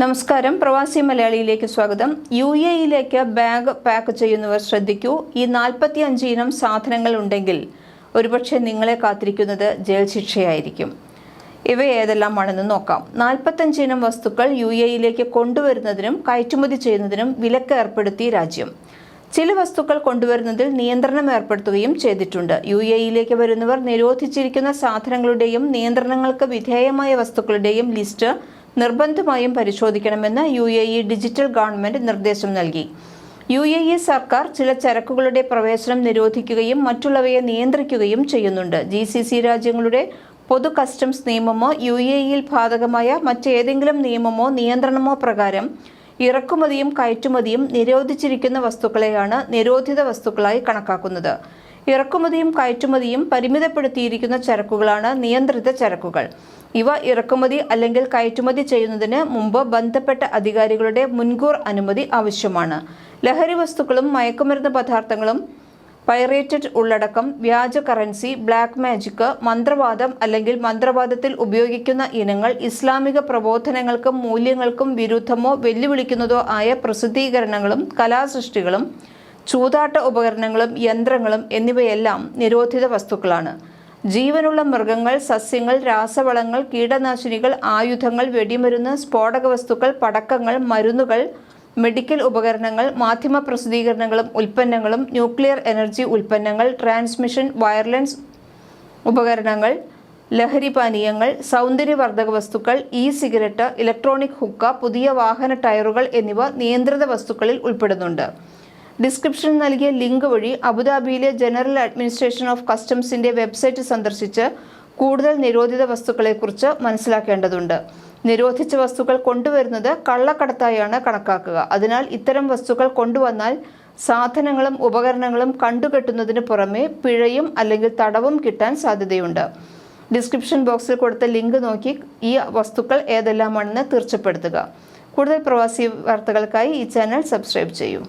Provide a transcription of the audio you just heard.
നമസ്കാരം. പ്രവാസി മലയാളിയിലേക്ക് സ്വാഗതം. യു എയിലേക്ക് ബാഗ് പാക്ക് ചെയ്യുന്നവർ ശ്രദ്ധിക്കൂ. ഈ നാൽപ്പത്തി അഞ്ച് ഇനം സാധനങ്ങൾ ഉണ്ടെങ്കിൽ ഒരുപക്ഷെ നിങ്ങളെ കാത്തിരിക്കുന്നത് ജയിൽ ശിക്ഷയായിരിക്കും. ഇവ ഏതെല്ലാമാണെന്ന് നോക്കാം. നാൽപ്പത്തഞ്ച് ഇനം വസ്തുക്കൾ യു എയിലേക്ക് കൊണ്ടുവരുന്നതിനും കയറ്റുമതി ചെയ്യുന്നതിനും വിലക്ക് ഏർപ്പെടുത്തി രാജ്യം. ചില വസ്തുക്കൾ കൊണ്ടുവരുന്നതിൽ നിയന്ത്രണം ഏർപ്പെടുത്തുകയും ചെയ്തിട്ടുണ്ട്. യു എയിലേക്ക് വരുന്നവർ നിരോധിച്ചിരിക്കുന്ന സാധനങ്ങളുടെയും നിയന്ത്രണങ്ങൾക്ക് വിധേയമായ വസ്തുക്കളുടെയും ലിസ്റ്റ് നിർബന്ധമായും പരിശോധിക്കണമെന്ന് യു ഡിജിറ്റൽ ഗവൺമെന്റ് നിർദ്ദേശം നൽകി. യു എ ഇ സർക്കാർ ചില ചരക്കുകളുടെ പ്രവേശനം നിരോധിക്കുകയും മറ്റുള്ളവയെ നിയന്ത്രിക്കുകയും ചെയ്യുന്നുണ്ട്. ജി സി സി രാജ്യങ്ങളുടെ പൊതു കസ്റ്റംസ് നിയമമോ യു എ ഇയിൽ ബാധകമായ മറ്റേതെങ്കിലും നിയമമോ നിയന്ത്രണമോ പ്രകാരം ഇറക്കുമതിയും കയറ്റുമതിയും നിരോധിച്ചിരിക്കുന്ന വസ്തുക്കളെയാണ് നിരോധിത വസ്തുക്കളായി കണക്കാക്കുന്നത്. ഇറക്കുമതിയും കയറ്റുമതിയും പരിമിതപ്പെടുത്തിയിരിക്കുന്ന ചരക്കുകളാണ് നിയന്ത്രിത ചരക്കുകൾ. ഇവ ഇറക്കുമതി അല്ലെങ്കിൽ കയറ്റുമതി ചെയ്യുന്നതിന് മുമ്പ് ബന്ധപ്പെട്ട അധികാരികളുടെ മുൻകൂർ അനുമതി ആവശ്യമാണ്. ലഹരി വസ്തുക്കളും മയക്കുമരുന്ന് പദാർത്ഥങ്ങളും പൈറേറ്റഡ് ഉള്ളടക്കം വ്യാജ കറൻസി ബ്ലാക്ക് മാജിക് മന്ത്രവാദം അല്ലെങ്കിൽ മന്ത്രവാദത്തിൽ ഉപയോഗിക്കുന്ന ഇനങ്ങൾ ഇസ്ലാമിക പ്രബോധനങ്ങൾക്കും മൂല്യങ്ങൾക്കും വിരുദ്ധമോ വെല്ലുവിളിക്കുന്നതോ ആയ പ്രസിദ്ധീകരണങ്ങളും കലാസൃഷ്ടികളും ചൂതാട്ട ഉപകരണങ്ങളും യന്ത്രങ്ങളും എന്നിവയെല്ലാം നിരോധിത വസ്തുക്കളാണ്. ജീവനുള്ള മൃഗങ്ങൾ സസ്യങ്ങൾ രാസവളങ്ങൾ കീടനാശിനികൾ ആയുധങ്ങൾ വെടിമരുന്ന് സ്ഫോടക വസ്തുക്കൾ പടക്കങ്ങൾ മരുന്നുകൾ മെഡിക്കൽ ഉപകരണങ്ങൾ മാധ്യമ പ്രസിദ്ധീകരണങ്ങളും ഉൽപ്പന്നങ്ങളും ന്യൂക്ലിയർ എനർജി ഉൽപ്പന്നങ്ങൾ ട്രാൻസ്മിഷൻ വയർലെസ് ഉപകരണങ്ങൾ ലഹരി പാനീയങ്ങൾ സൗന്ദര്യവർദ്ധക വസ്തുക്കൾ ഇ സിഗരറ്റ് ഇലക്ട്രോണിക് ഹുക്ക പുതിയ വാഹന ടയറുകൾ എന്നിവ നിയന്ത്രിത വസ്തുക്കളിൽ ഉൾപ്പെടുന്നുണ്ട്. ഡിസ്ക്രിപ്ഷൻ നൽകിയ ലിങ്ക് വഴി അബുദാബിയിലെ ജനറൽ അഡ്മിനിസ്ട്രേഷൻ ഓഫ് കസ്റ്റംസിന്റെ വെബ്സൈറ്റ് സന്ദർശിച്ച് കൂടുതൽ നിരോധിത വസ്തുക്കളെക്കുറിച്ച് മനസ്സിലാക്കേണ്ടതുണ്ട്. നിരോധിച്ച വസ്തുക്കൾ കൊണ്ടുവരുന്നത് കള്ളക്കടത്തായാണ് കണക്കാക്കുക. അതിനാൽ ഇത്തരം വസ്തുക്കൾ കൊണ്ടുവന്നാൽ സാധനങ്ങളും ഉപകരണങ്ങളും കണ്ടുകെട്ടുന്നതിന് പുറമെ പിഴയും അല്ലെങ്കിൽ തടവും കിട്ടാൻ സാധ്യതയുണ്ട്. ഡിസ്ക്രിപ്ഷൻ ബോക്സിൽ കൊടുത്ത ലിങ്ക് നോക്കി ഈ വസ്തുക്കൾ ഏതെല്ലാമാണെന്ന് തീർച്ചപ്പെടുത്തുക. കൂടുതൽ പ്രവാസി വാർത്തകൾക്കായി ഈ ചാനൽ സബ്സ്ക്രൈബ് ചെയ്യൂ.